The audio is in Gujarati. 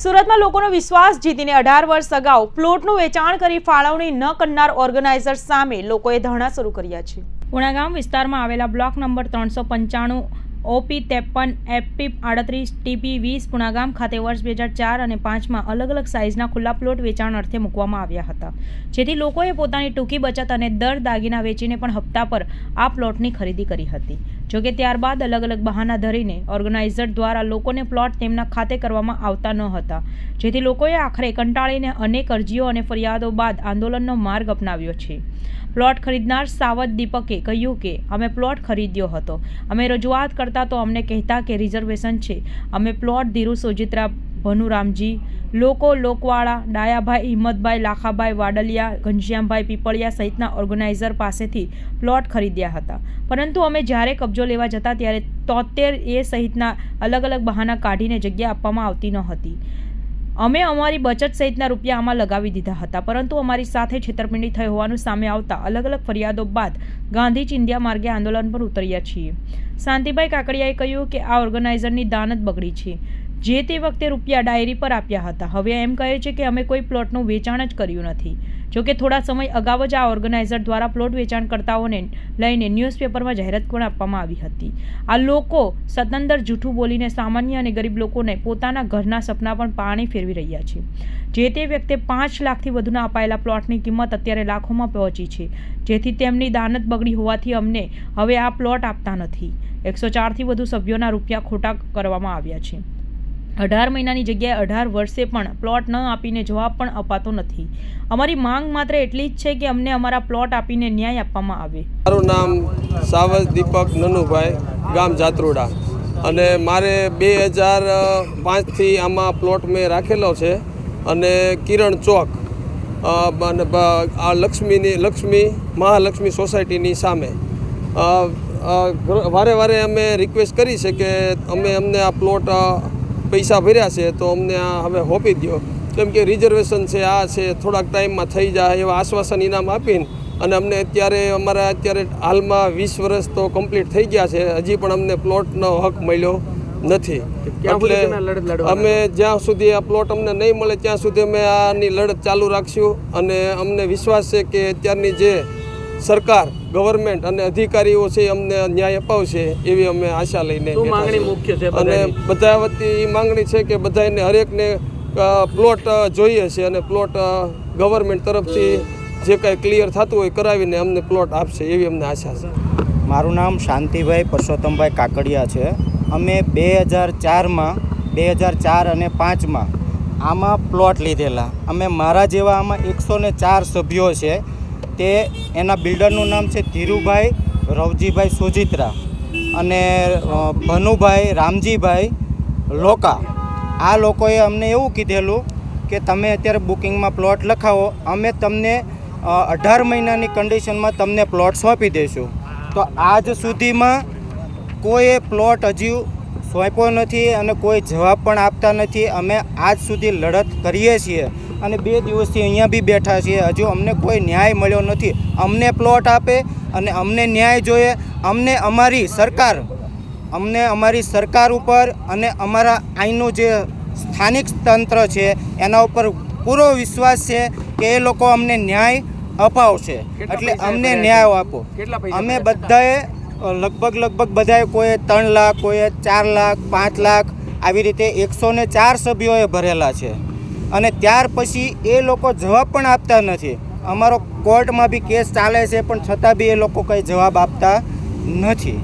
સુરતમાં લોકોનો વિશ્વાસ જીતીને અઢાર વર્ષ અગાઉ પ્લોટનું વેચાણ કરી ફાળવણી ન કરનાર ઓર્ગેનાઇઝર સામે લોકોએ ધરણા શરૂ કર્યા છે. ઉણાગામ વિસ્તારમાં આવેલા બ્લોક નંબર ત્રણસો પંચાણું ઓપી ત્રેપન એપી આડત્રીસ ટીપી વીસ પુણાગામ ખાતે વર્ષ બે હજાર ચાર અને પાંચમાં અલગ અલગ સાઇઝના ખુલ્લા પ્લોટ વેચાણ અર્થે મૂકવામાં આવ્યા હતા. જેથી લોકોએ પોતાની ટૂંકી બચત અને દર દાગીના વેચીને પણ હપ્તા પર આ પ્લોટની ખરીદી કરી હતી. જોકે ત્યારબાદ અલગ અલગ બહાના ધરીને ઓર્ગેનાઇઝર દ્વારા લોકોને પ્લોટ તેમના ખાતે કરવામાં આવતા ન હતા. જેથી લોકોએ આખરે કંટાળીને અનેક અરજીઓ અને ફરિયાદો બાદ આંદોલનનો માર્ગ અપનાવ્યો છે. પ્લોટ ખરીદનાર સાવધ દીપકે કહ્યું કે, અમે પ્લોટ ખરીદ્યો હતો. અમે રજૂઆત કરતા તો અમને કહેતા કે રિઝર્વેશન છે. અમે પ્લોટ ધીરુ સોજિત્રા ભનુરામજી, લોકો લોકવાળા, ડાયાભાઈ હિંમતભાઈ, લાખાભાઈ વાડલિયા, ઘનશ્યામભાઈ પીપળિયા સહિતના ઓર્ગેનાઇઝર પાસેથી પ્લોટ ખરીદ્યા હતા. પરંતુ અમે જ્યારે કબજો લેવા જતા ત્યારે તોતેર એ સહિતના અલગ અલગ બહાના કાઢીને જગ્યા આપવામાં આવતી ન હતી. અમે અમારી બચત સહિતના રૂપિયા આમાં લગાવી દીધા હતા, પરંતુ અમારી સાથે છેતરપિંડી થઈ હોવાનું સામે આવતા અલગ અલગ ફરિયાદો બાદ ગાંધી ચિંધ્યા માર્ગે આંદોલન પર ઉતર્યા છીએ. શાંતિભાઈ કાકડિયાએ કહ્યું કે આ ઓર્ગેનાઇઝરની દાનત બગડી છે. જે તે વખતે રૂપિયા ડાયરી પર આપ્યા હતા. હવે એમ કહે છે કે અમે કોઈ પ્લોટનું વેચાણ જ કર્યું નથી. જોકે થોડા સમય અગાઉ જ આ ઓર્ગેનાઇઝર દ્વારા પ્લોટ વેચાણકર્તાઓને લઈને ન્યૂઝપેપરમાં જાહેરાત પણ આપવામાં આવી હતી. આ લોકો સતંદર જૂઠું બોલીને સામાન્ય અને ગરીબ લોકોને પોતાના ઘરના સપના પણ પાણી ફેરવી રહ્યા છે. જે તે વ્યક્તિ પાંચ લાખથી વધુના અપાયેલા પ્લોટની કિંમત અત્યારે લાખોમાં પહોંચી છે. જેથી તેમની દાનત બગડી હોવાથી અમને હવે આ પ્લોટ આપતા નથી. એકસો ચારથી વધુ સભ્યોના રૂપિયા ખોટા કરવામાં આવ્યા છે. અઢાર મહિનાની જગ્યાએ અઢાર વર્ષે પણ પ્લોટ ન આપીને જવાબ પણ અપાતો નથી. અમારી માંગ માત્ર એટલી જ છે કે અમને અમારા પ્લોટ આપીને ન્યાય આપવામાં આવે. મારું નામ સાવજ દીપક નનુભાઈ, ગામ જાત્રોડા. અને મારે બે હજાર પાંચથી આમાં પ્લોટ મેં રાખેલો છે. અને કિરણ ચોક અને આ લક્ષ્મીની, લક્ષ્મી, મહાલક્ષ્મી સોસાયટીની સામે. વારે વારે અમે રિક્વેસ્ટ કરી છે કે અમે અમને આ પ્લોટ પૈસા ભર્યા છે તો અમને આ હવે હોપી દો કેમ કે રિઝર્વેશન છે આ છે થોડાક ટાઈમમાં થઈ જાય એવા આશ્વાસન ઇનામ આપીને અને અમને અત્યારે અમારા અત્યારે હાલમાં વીસ વર્ષ તો કમ્પ્લીટ થઈ ગયા છે હજી પણ અમને પ્લોટનો હક મળ્યો નથી. એટલે અમે જ્યાં સુધી આ પ્લોટ અમને નહીં મળે ત્યાં સુધી અમે આની લડત ચાલુ રાખશું અને અમને વિશ્વાસ છે કે અત્યારની જે સરકાર ગવર્મેન્ટ અને અધિકારીઓ છે એ અમને ન્યાય અપાવશે એવી અમે આશા લઈને માંગણી છીએ. મુખ્ય છે અને બધા વતી એ માંગણી છે કે બધાને હરેકને પ્લોટ જોઈએ છે અને પ્લોટ ગવર્મેન્ટ તરફથી જે કાંઈ ક્લિયર થતું હોય કરાવીને અમને પ્લોટ આપશે એવી અમને આશા છે. મારું નામ શાંતિભાઈ પરસોત્તમભાઈ કાકડિયા છે. અમે બે હજાર ચારમાં બે હજાર ચાર અને પાંચમાં આમાં પ્લોટ લીધેલા. અમે મારા જેવા આમાં એકસો ને ચાર સભ્યો છે. તે એના બિલ્ડરનું નામ છે ધીરુભાઈ રવજીભાઈ સોજિત્રા અને ભનુભાઈ રામજીભાઈ લોકા. આ લોકોએ અમને એવું કીધેલું કે તમે અત્યારે બુકિંગમાં પ્લોટ લખાવો, અમે તમને અઢાર મહિનાની કન્ડિશનમાં તમને પ્લોટ સોંપી દઈશું. તો આજ સુધીમાં કોઈએ પ્લોટ હજી સોંપ્યો નથી અને કોઈ જવાબ પણ આપતા નથી. અમે આજ સુધી લડત કરીએ છીએ. અને બે દિવસથી અહીંયા બી બેઠા છીએ. હજુ અમને કોઈ ન્યાય મળ્યો નથી. અમને પ્લોટ આપે અને અમને ન્યાય જોઈએ. અમને અમારી સરકાર અમને અમારી સરકાર ઉપર અને અમારા અહીંનું જે સ્થાનિક તંત્ર છે એના ઉપર પૂરો વિશ્વાસ છે કે એ લોકો અમને ન્યાય અપાવશે. એટલે અમને ન્યાય આપો. અમે બધાએ લગભગ લગભગ બધાએ કોઈએ ત્રણ લાખ કોઈએ ચાર લાખ પાંચ લાખ આવી રીતે એકસો ને ચાર સભ્યોએ ભરેલા છે. અને ત્યાર પછી એ લોકો જવાબ પણ આપતા નથી. અમારો કોર્ટમાં બી કેસ ચાલે છે, પણ છતાં બી એ લોકો કંઈ જવાબ આપતા નથી.